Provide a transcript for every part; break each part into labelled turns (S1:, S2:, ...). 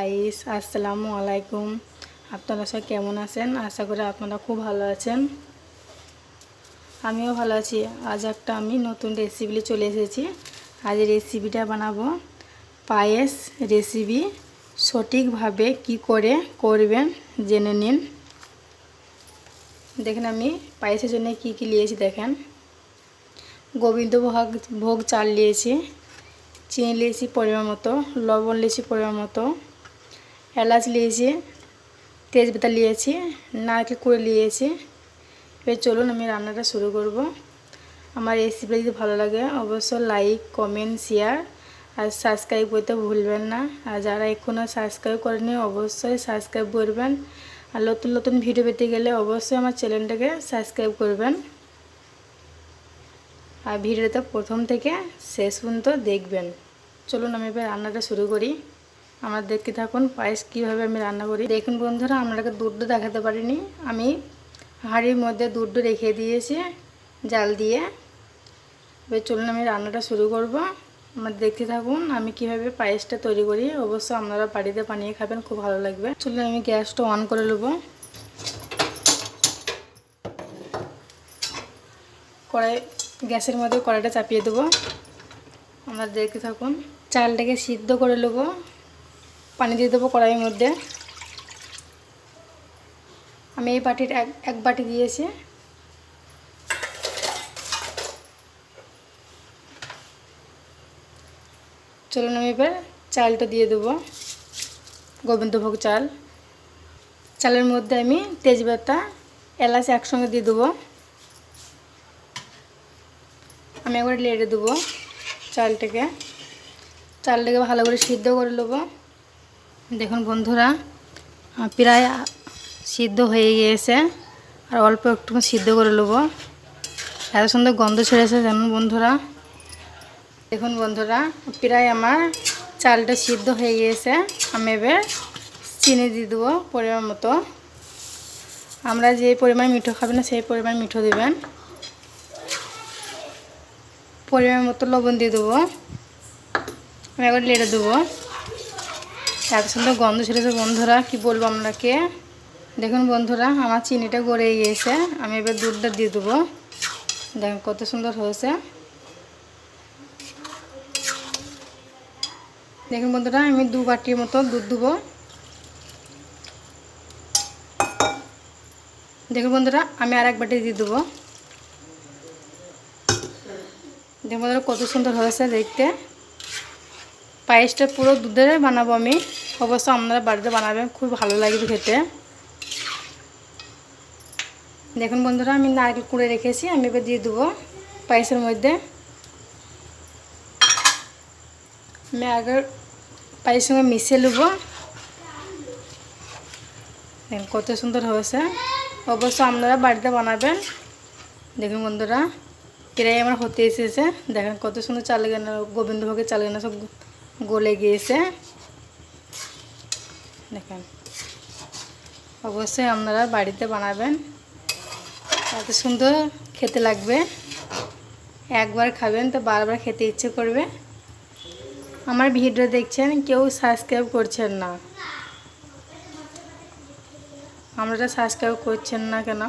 S1: Guys আসসালামু আলাইকুম। আপনারা সব কেমন আছেন? আশা করি আপনারা খুব ভালো আছেন। আমিও ভালো আছি। আজ একটা আমি নতুন রেসিপি চলে এসেছি। আজ রেসিপিটা বানাবো। পায়েস রেসিপি সঠিকভাবে কি করে করবেন জেনে নিন। দেখেন আমি পায়েসের জন্য কি কি নিয়েছি দেখেন। গোবিন্দভোগ, ভোগ চাল নিয়েছি। চিনি নিয়েছি পরিমাণ মতো, লবণ নিয়েছি পরিমাণ মতো। এলাচ নিয়েছি তেজপাতা নিয়েছি নারকেল কুড়ে নিয়েছি এবার চলুন আমি রান্নাটা শুরু করব। আমার রেসিপিটা যদি ভালো লাগে অবশ্যই লাইক কমেন্ট শেয়ার আর সাবস্ক্রাইব করতে ভুলবেন না। আর যারা এখনও সাবস্ক্রাইব করেনি অবশ্যই সাবস্ক্রাইব করবেন। আর নতুন নতুন ভিডিও পেতে গেলে অবশ্যই আমার চ্যানেলটাকে সাবস্ক্রাইব করবেন। আর ভিডিওটা প্রথম থেকে শেষ পর্যন্ত দেখবেন। চলুন আমি এবার রান্নাটা শুরু করি। আমরা দেখতে থাকুন পায়েস কীভাবে আমি রান্না করি। দেখুন বন্ধুরা আপনাকে দুধটা দেখাতে পারিনি। আমি হাঁড়ির মধ্যে দুধটা রেখে দিয়েছি, জাল দিয়ে। এবার চলুন আমি রান্নাটা শুরু করব। আমার দেখতে থাকুন আমি কীভাবে পায়েসটা তৈরি করি। অবশ্য আপনারা বাড়িতে বানিয়ে খাবেন, খুব ভালো লাগবে। চলুন আমি গ্যাসটা অন করে নেব। কড়াই, গ্যাসের মধ্যে কড়াইটা চাপিয়ে দেবো। আমরা দেখতে থাকুন, চালটাকে সিদ্ধ করে নেব। পানি দিয়ে দেবো কড়াইয়ের মধ্যে। আমি এই বাটির এক এক বাটি দিয়েছি। চলুন আমি এবার চালটা দিয়ে দেবো, গোবিন্দভোগ চাল। চালের মধ্যে আমি তেজপাতা, এলাচ একসঙ্গে দিয়ে দেবো। আমি একবার লেড়ে দেবো চালটাকে। চালটাকে ভালো করে সিদ্ধ করে নেব। দেখুন বন্ধুরা প্রায় সিদ্ধ হয়ে গিয়েছে। আর অল্প একটু সিদ্ধ করে নেব। এত সুন্দর গন্ধ ছেড়েছে জানুন বন্ধুরা? দেখুন বন্ধুরা, প্রায় আমার চালটা সিদ্ধ হয়ে গিয়েছে। আমি এবার চিনি দিয়ে দেবো পরিমাণ মতো। আমরা যে পরিমাণ মিঠো খাবেন না, সেই পরিমাণ মিঠো দেবেন। পরিমাণ মতো লবণ দিয়ে দেবো। আমি একবার লেড়ে দেবো। এত সুন্দর গন্ধ ছেড়েছে বন্ধুরা, কি বলব আপনাকে দেখুন বন্ধুরা, আমার চিনিটা গড়ে গিয়েছে, আমি এবার দুধটা দিয়ে দেবো। দেখুন কত সুন্দর হয়েছে। দেখুন বন্ধুরা, আমি দু বাটির মতো দুধ দেবো। দেখুন বন্ধুরা, আমি আর এক বাটি দিয়ে দেবো। দেখুন বন্ধুরা, কত সুন্দর হয়েছে দেখতে। পায়েসটা পুরো দুধের বানাবো আমি। অবশ্য আপনারা বাড়িতে বানাবেন, খুব ভালো লাগবে খেতে। দেখুন বন্ধুরা, আমি নারকেল কুড়ে রেখেছি, আমি এবার দিয়ে দেবো পায়েসের মধ্যে। আমি আগে পায়েসের সঙ্গে মিশিয়ে নেব। দেখুন কত সুন্দর হয়েছে। অবশ্য আপনারা বাড়িতে বানাবেন। দেখুন বন্ধুরা প্রায় আমার হতে এসেছে। দেখেন কত সুন্দর চাল গানা গোবিন্দভোগের চাল গানা সব গলে গিয়েছে। দেখেন। অবশ্যই আপনারা বাড়িতে বানাবেন। এত সুন্দর খেতে লাগবে। একবার খাবেন তো বারবার খেতে ইচ্ছে করবে। আমার ভিডিও দেখছেন, কেউ সাবস্ক্রাইব করছেন না। আপনারা সাবস্ক্রাইব করছেন না কেন?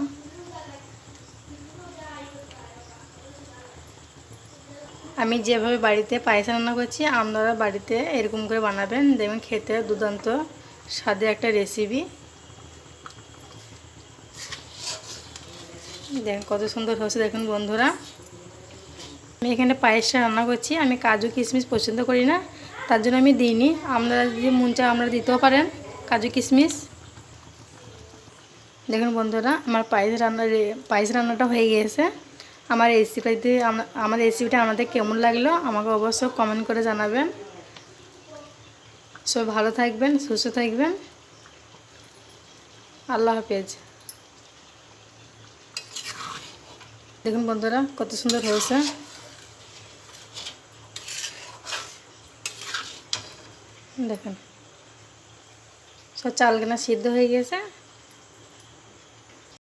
S1: আমি যেভাবে বাড়িতে পায়েস রান্না করছি, আপনারা বাড়িতে এরকম করে বানাবেন। দেখবেন খেতে দুর্দান্ত স্বাদে একটা রেসিপি দেখেন কত সুন্দর হচ্ছে দেখুন বন্ধুরা। আমি এখানে পায়েসটা রান্না করছি। আমি কাজু কিশমিশ পছন্দ করি না, তার জন্য আমি দিইনি। আপনারা যদি মন চায় আপনারা দিতেও পারেন কাজু কিশমিশ। দেখুন বন্ধুরা, আমার পায়েস রান্না পায়েস রান্নাটা হয়ে গিয়েছে আমার রেসিপিতে আমার রেসিপিটা আমাদের কেমন লাগল আমাকে অবশ্যই কমেন্ট করে জানাবেন। সব ভালো থাকবেন, সুস্থ থাকবেন। আল্লাহ হাফেজ। দেখুন বন্ধুরা, কত সুন্দর হয়েছে। দেখুন। সব চালগানা সিদ্ধ হয়ে গেছে।